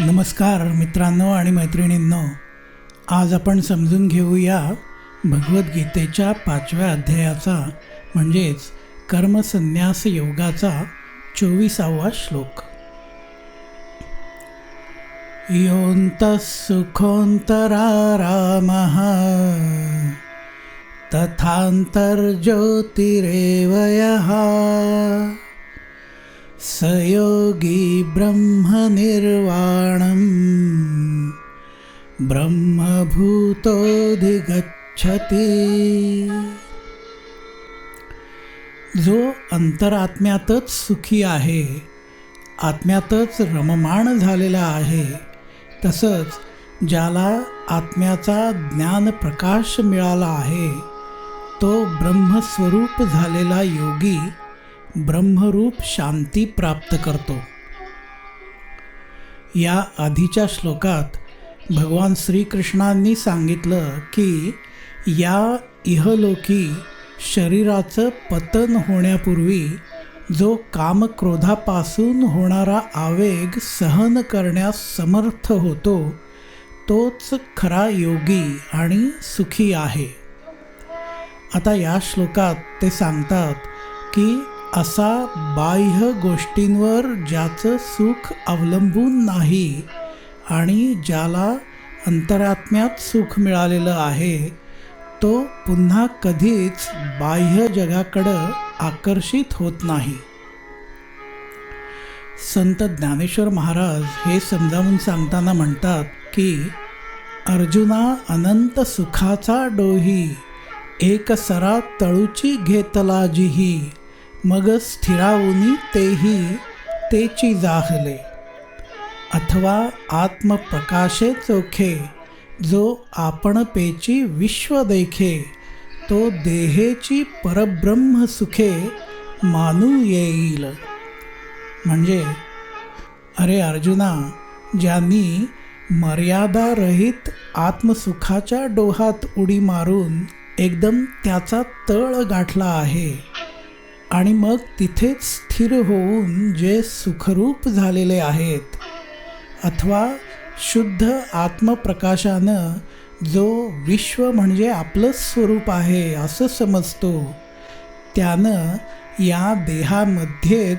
नमस्कार मित्रांनो आणि मैत्रिणींनो. आज आपण समजून घेऊया भगवद्गीतेच्या पाचव्या अध्यायाचा म्हणजेच कर्मसन्यास योगाचा चोवीसावा श्लोक. योंत सुखोऽन्तरारामः तथांतर यः स योगी ब्रह्मनिर्वाणं ब्रह्मभूतोऽधिगच्छति। जो अंतरात्म्यातच सुखी आहे आत्म्यातच रममाण झालेला आहे तसंच ज्याला आत्म्याचा ज्ञान प्रकाश मिळाला आहे तो ब्रह्मस्वरूप झालेला योगी ब्रह्मरूप शांती प्राप्त करतो. या आधीच्या श्लोकात भगवान श्रीकृष्णांनी सांगितलं की या इहलोकी शरीराचं पतन होण्यापूर्वी जो कामक्रोधापासून होणारा आवेग सहन करण्यास समर्थ होतो तोच खरा योगी आणि सुखी आहे. आता या श्लोकात ते सांगतात की असा बाह्य गोष्टींवर ज्याचं सुख अवलंबून नाही आणि ज्याला अंतरात्म्यात सुख मिळालेलं आहे तो पुन्हा कधीच बाह्य जगाकडं आकर्षित होत नाही. संत ज्ञानेश्वर महाराज हे समजावून सांगताना म्हणतात की अर्जुना अनंत सुखाचा डोही एक सरा तळूची घेतला जिही मग स्थिरावुनी तेही तेची जाहले. अथवा आत्मप्रकाशे चोखे जो आपण पेची विश्व देखे तो देहेची परब्रह्म सुखे मानू येईल. म्हणजे अरे अर्जुना ज्यांनी मर्यादारहित आत्मसुखाच्या डोहात उडी मारून एकदम त्याचा तळ गाठला आहे आणि मग तिथेच स्थिर होऊन जे सुखरूप झालेले आहेत अथवा शुद्ध आत्मप्रकाशानं जो विश्व म्हणजे आपलं स्वरूप आहे असं समजतो त्यानं या देहामध्येच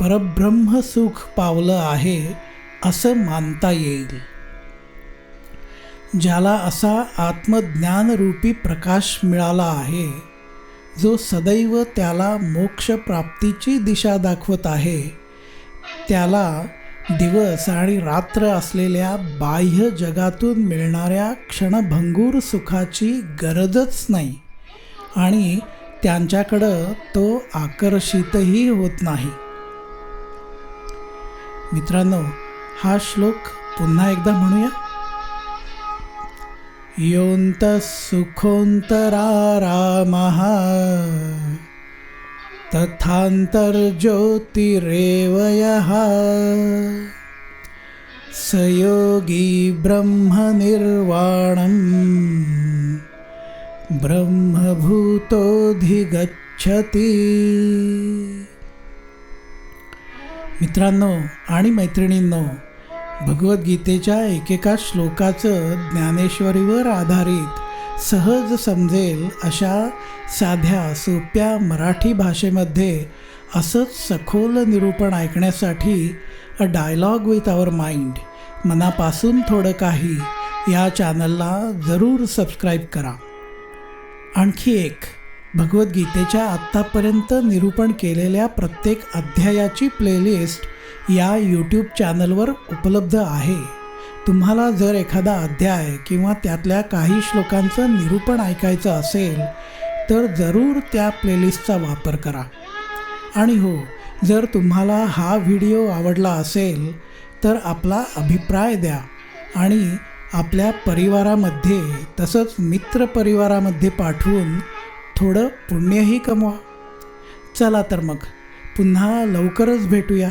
परब्रह्म सुख पावलं आहे असं मानता येईल. ज्याला असा आत्मज्ञानरूपी प्रकाश मिळाला आहे जो सदैव त्याला मोक्षप्राप्तीची दिशा दाखवत आहे त्याला दिवस आणि रात्र असलेल्या बाह्य जगातून मिळणाऱ्या क्षणभंगूर सुखाची गरजच नाही आणि त्यांच्याकडं तो आकर्षितही होत नाही. मित्रांनो हा श्लोक पुन्हा एकदा म्हणूया. योऽन्तः सुखोऽन्तरारामः तथान्तर्ज्योतिरेव यः स योगी ब्रह्मनिर्वाणं ब्रह्मभूतोऽधिगच्छति। मित्रांनो आणि मैत्रिणींनो भगवद्गीतेच्या एकेका श्लोकाचं ज्ञानेश्वरीवर आधारित सहज समजेल अशा साध्या सोप्या मराठी भाषेमध्ये असंच सखोल निरूपण ऐकण्यासाठी a dialogue with our mind मनापासून थोडं काही या चॅनलला जरूर सबस्क्राईब करा. आणखी एक भगवद्गीतेच्या आत्तापर्यंत निरूपण केलेल्या प्रत्येक अध्यायाची प्लेलिस्ट या यूट्यूब चॅनलवर उपलब्ध आहे. तुम्हाला जर एखादा अध्याय किंवा त्यातल्या काही श्लोकांचं निरूपण ऐकायचं असेल तर जरूर त्या प्लेलिस्टचा वापर करा. आणि हो जर तुम्हाला हा व्हिडिओ आवडला असेल तर आपला अभिप्राय द्या आणि आपल्या परिवारामध्ये तसंच मित्रपरिवारामध्ये पाठवून थोडं पुण्यही कमवा. चला तर मग पुन्हा लवकरच भेटूया.